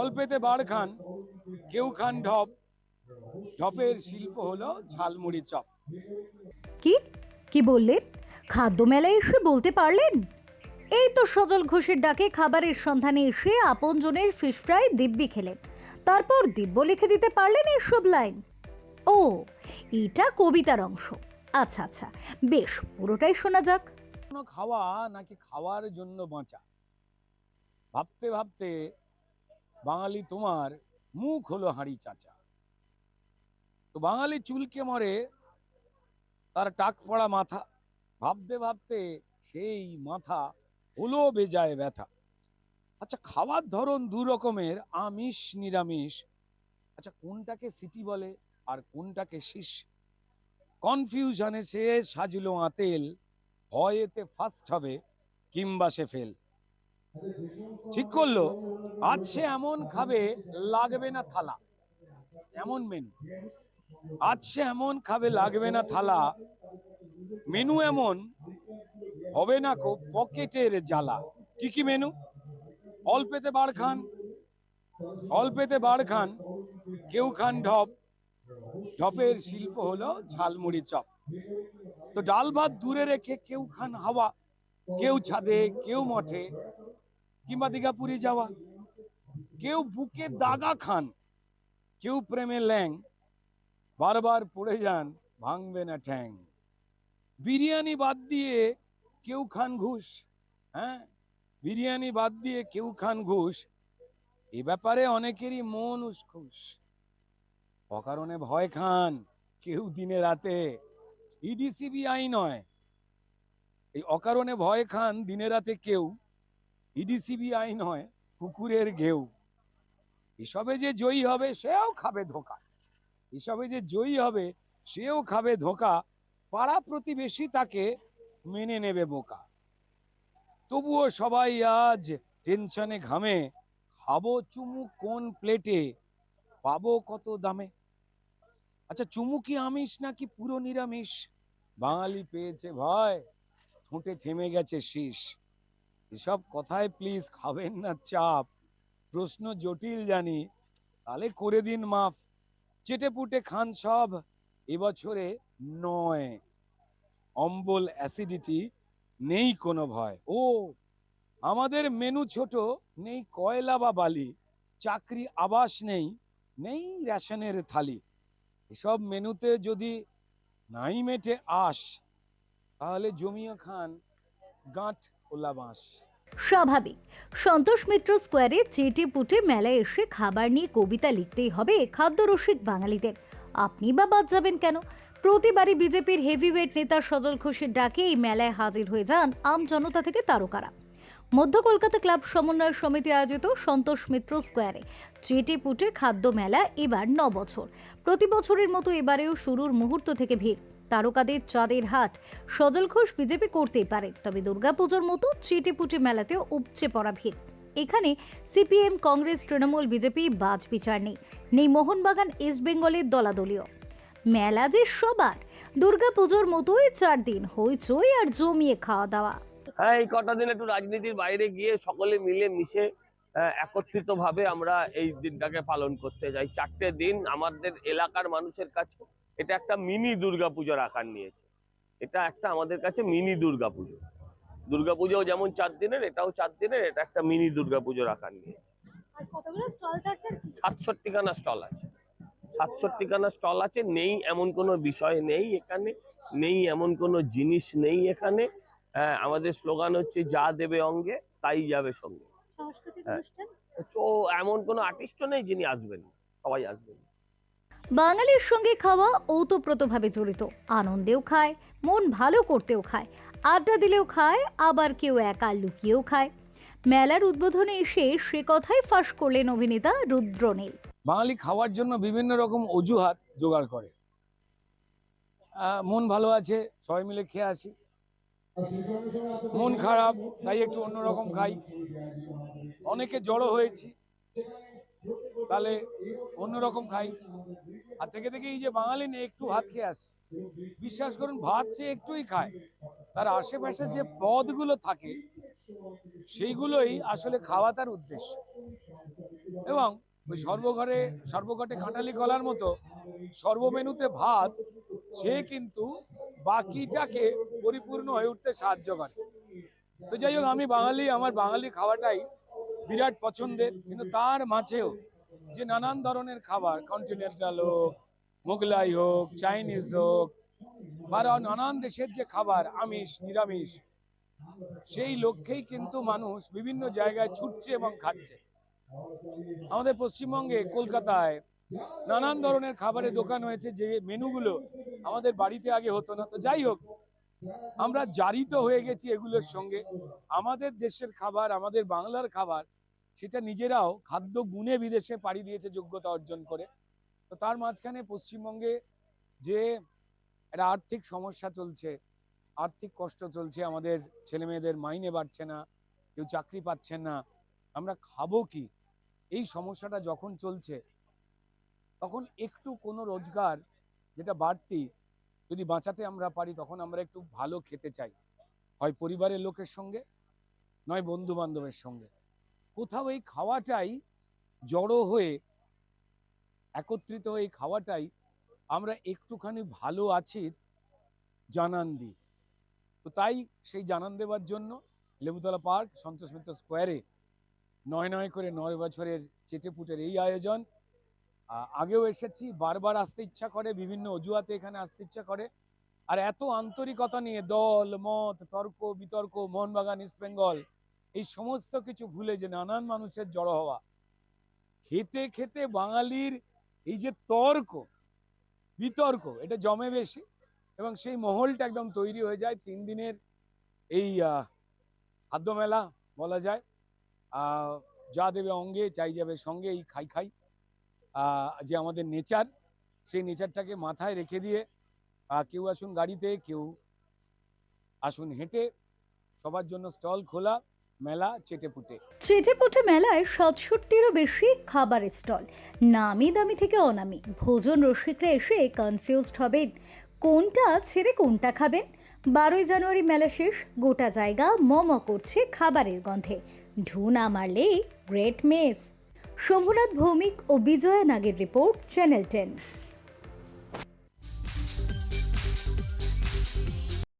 অল্পেতে বাড় খান কেউ খান ঢপ। ঢপের শিল্প হলো ঝালমুড়ি চপ। কি? কি বললেন? খাদ্য মেলায় এসে বলতে পারলেন? এই তো সজল ঘোষের ডাকে খাবারের সন্ধানে এসে আপনজনের ফিশ ফ্রাই দিব্যি খেলেন। তারপর দিব্য লিখে দিতে পারলেন এসব লাইন। ও এটা কবিতার অংশ। আচ্ছা আচ্ছা বেশ পুরোটাই শোনা যাক। খাওয়া নাকি খাওয়ার জন্য বাঁচা? ভাবতে ভাবতে বাঙালি তোমার মুখ হলো হাঁড়ি চাচা। তো বাঙালি চুলকে মরে, তার টাক পড়া মাথা, ভাবতে ভাবতে সেই মাথা হলো বেজায় ব্যথা। আচ্ছা খাওয়ার ধরন দু রকমের, আমিষ, নিরামিষ। আচ্ছা কোনটাকে সিটি বলে আর কোনটাকে শীষ কনফিউশনে সে সাজলো আতেল হয় এতে ফার্স্ট হবে কিংবা সে ফেল। ঠিক করল। আজ সে এমন খাবে, লাগবে না থালা। এমন মেনু আজ সে এমন খাবে, লাগবে না থালা। মেনু এমন, হবে না কো পকেটের জ্বালা। কি কি মেনু অল্পেতে বাড় খান, অল্পেতে বাড় খান, কেউ খান ঢপ। ঢপের শিল্প হলো ঝালমুড়ি চপ। তো ডাল ভাত দূরে রেখে কেউ খান হাওয়া, কেউ ছাদে, কেউ মঠে। কিংবা দীঘাপুরি যাওয়া। কেউ বুকে দাগা খান, কেউ প্রেমে ল্যাং, বারবার পড়ে যান, ভাঙবে না ঠ্যাং। বিরিয়ানি বাদ দিয়ে কেউ খান ঘুষ হ্যাঁ? বিরিয়ানি বাদ দিয়ে কেউ খান ঘুষ, এ ব্যাপারে অনেকেরই মন উসখুস। অকারণে ভয় খান কেউ দিনে রাতে। ইডিসিবিআই নয়, এই অকারণে ভয় খান দিনে রাতে কেউ। ইডিসিবিআই নয় কুকুরের ঘেউ। এসবে যে জয়ী হবে, সেও খাবে ধোকা। এসবে যে জয়ী হবে, সেও খাবে ধোকা। পাড়া প্রতিবেশী তাকে মেনে নেবে বোকা। তবুও সবাই আজ টেনশনে ঘামে। খাব চুমু কোন প্লেটে? পাবো কত দামে? আচ্ছা চুমু কি আমিষ নাকি পুরো নিরামিষ? বাঙালি পেয়েছে ভয়। ঠোঁটে থেমে গেছে শীষ। এসব কথায় প্লিজ খাবেন না, চাপ। প্রশ্ন জটিল জানি। তাহলে করে দিন মাফ। চেটে পুটে খান সব। এবছরে নয়। অম্বল অ্যাসিডিটি নেই কোনো ভয়। ও, আমাদের মেনু ছোট, নেই কয়লা বা বালি। চাকরি আবাস নেই নেই রেশনের থালি। এসব মেনুতে যদি নাই মেটে আস তাহলে জমিয়ে খান। গাঁট ওলা বাঁশ। স্বাভাবিক। সন্তোষ মিত্র স্কোয়ারে চেটে পুটে মেলায় এসে খাবার নিয়ে কবিতা লিখতেই হবে খাদ্যরসিক বাঙালিদের। আপনি বা বাদ যাবেন কেন? প্রতিবারই বিজেপির হেভিওয়েট নেতা সজল ঘোষের ডাকে এই মেলায় হাজির হয়ে যান আম জনতা থেকে তারকারা। মধ্য কলকাতা ক্লাব সমন্বয় সমিতি আয়োজিত সন্তোষ মিত্র স্কোয়ারে চেটে পুটে খাদ্য মেলা এবার ন বছর প্রতি বছরের মতো এবারেও শুরুর মুহূর্ত থেকে ভিড়। তারকাদের চাঁদের হাট। সজল ঘোষ বিজেপি করতেই পারে, তবে দুর্গাপুজোর মতো চিটিপুটি মেলাতেও উপচে পড়া ভিড়। এখানে সিপিএম, কংগ্রেস, তৃণমূল, বিজেপি বাজ বিচার নেই। নেই মোহনবাগান, ইস্ট বেঙ্গলের দলাদলীয়। মেলা যে সবার, দুর্গাপুজোর মতোই চার দিন, হইচই আর জমিয়ে খাওয়া দাওয়া হ্যাঁ এই কটা দিন একটু রাজনীতির বাইরে গিয়ে সকলে মিলে মিশে একত্রিত ভাবে আমরা এই দিনটাকে পালন করতে যাই। চারটে দিন আমাদের এলাকার মানুষের কাছে এটা একটা মিনি দুর্গাপুজোর আকার নিয়েছে। এটা একটা আমাদের কাছে মিনি দুর্গাপুজো। দুর্গাপুজো যেমন চার দিনের এটাও চার দিনের এটা একটা মিনি দুর্গাপুজোর আকার নিয়েছে? সাতষট্টিখানা স্টল আছে। সাতষট্টিখানা স্টল আছে নেই এমন কোনো বিষয় নেই এখানে নেই এমন কোনো জিনিস নেই এখানে। হ্যাঁ আমাদের স্লোগান হচ্ছে যা দেবে অঙ্গে তাই যাবে সঙ্গে। সাংস্কৃতিক হ্যাঁ। তো এমন কোনো আর্টিস্টও নেই যিনি আসবেন সবাই আসবেন বাঙালির সঙ্গে খাওয়া ওতপ্রোতভাবে জড়িত। আনন্দেও খায়, মন ভালো করতেও খায়। আড্ডা দিলেও খায়, আবার কেউ একা লুকিয়েও খায়। মেলার উদ্বোধনে এসে সে কথাই ফাঁস করলেন অভিনেতা রুদ্রনীল বাঙালি খাওয়ার জন্য বিভিন্ন রকম অজুহাত জোগাড় করে। মন ভালো আছে, সবাই মিলে খেয়ে আসি। মন খারাপ, তাই একটু অন্যরকম খাই। অনেকে জড়ো হয়েছি। তাহলে অন্যরকম খাই। আর থেকে থেকে এই যে বাঙালি নেই একটু ভাত খেয়ে আসি। বিশ্বাস করুন, ভাত সে একটুই খায়। তার আশেপাশে যে পদগুলো থাকে, সেইগুলোই আসলে খাওয়া তার উদ্দেশ্য। এবং ওই সর্বঘরে সর্বঘটে কাঁঠালি কলার মতো সর্বমেনুতে ভাত, সে কিন্তু বাকিটাকে পরিপূর্ণ হয়ে উঠতে সাহায্য করে। তো যাই হোক, আমি বাঙালি, আমার বাঙালি খাওয়াটাই বিরাট পছন্দের, কিন্তু তার মাঝেও যে নানান ধরনের খাবার কন্টিনেন্টাল হোক, মোগলাই হোক চাইনিজ হোক, বা নানান দেশের যে খাবার, আমিষ, নিরামিষ, সেই লক্ষ্যেই কিন্তু মানুষ বিভিন্ন জায়গায় ছুটছে এবং খাচ্ছে। আমাদের পশ্চিমবঙ্গে, কলকাতায় নানান ধরনের খাবারের দোকান হয়েছে, যে মেনুগুলো আমাদের বাড়িতে আগে হতো না। তো যাই হোক, আমরা জারিত হয়ে গেছি এগুলোর সঙ্গে। আমাদের দেশের খাবার, আমাদের বাংলার খাবার সেটা নিজেরাও খাদ্য গুণে বিদেশে পাড়ি দিয়েছে যোগ্যতা অর্জন করে। তো তার মাঝখানে পশ্চিমবঙ্গে যে একটা আর্থিক সমস্যা চলছে, আর্থিক কষ্ট চলছে, আমাদের ছেলে মেয়েদের মাইনে বাড়ছে না, কেউ চাকরি পাচ্ছেন না, আমরা খাব কি? এই সমস্যাটা যখন চলছে, তখন একটু কোনো রোজগার যেটা বাড়তি, যদি বাঁচাতে আমরা পারি, তখন আমরা একটু ভালো খেতে চাই। হয় পরিবারের লোকের সঙ্গে, নয় বন্ধু বান্ধবের সঙ্গে। কোথাও এই খাওয়াটাই জড়ো হয়ে, একত্রিত হয়ে খাওয়াটাই আমরা একটুখানি ভালো আছি জানান দিই তো তাই সেই জানান দেওয়ার জন্য লেবুতলা পার্ক, সন্তোষ মিত্র স্কোয়ারে নয় নয় করে নয় বছরের চেটেপুটের এই আয়োজন। আগেও এসেছি, বারবার আসতে ইচ্ছা করে, বিভিন্ন অজুহাতে এখানে আসতে ইচ্ছা করে। আর এত আন্তরিকতা নিয়ে দল, মত, তর্ক, বিতর্ক, মোহনবাগান, ইস্ট বেঙ্গল এই সমস্ত কিছু ভুলে যে নানান মানুষের জড়ো হওয়া। খেতে খেতে বাঙালির এই যে তর্ক, বিতর্ক, এটা জমে বেশি এবং সেই মহলটা একদম তৈরি হয়ে যায় তিন দিনের এই খাদ্য মেলা বলা যায়। যা দেবে অঙ্গে, চাই যাবে সঙ্গে, এই খাই খাই। যে আমাদের নেচার, সেই নেচারটাকে মাথায় রেখে দিয়ে কেউ আসুন গাড়িতে, কেউ আসুন হেঁটে, সবার জন্য স্টল খোলা। মেলা চেটেপুটে। চেটেপুটে মেলায় সাতষট্টিরও বেশি খাবারের স্টল। নামি দামি থেকে অনামি। ভোজন রসিকরা এসে কনফিউজড হবেন। কোনটা ছেড়ে কোনটা খাবেন? বারোই জানুয়ারি মেলা শেষ। গোটা জায়গা মম করছে খাবারের গন্ধে। ঢু না গ্রেট মেস শম্ভুনাথ ভৌমিক ও বিজয়া নাগের রিপোর্ট চ্যানেল টেন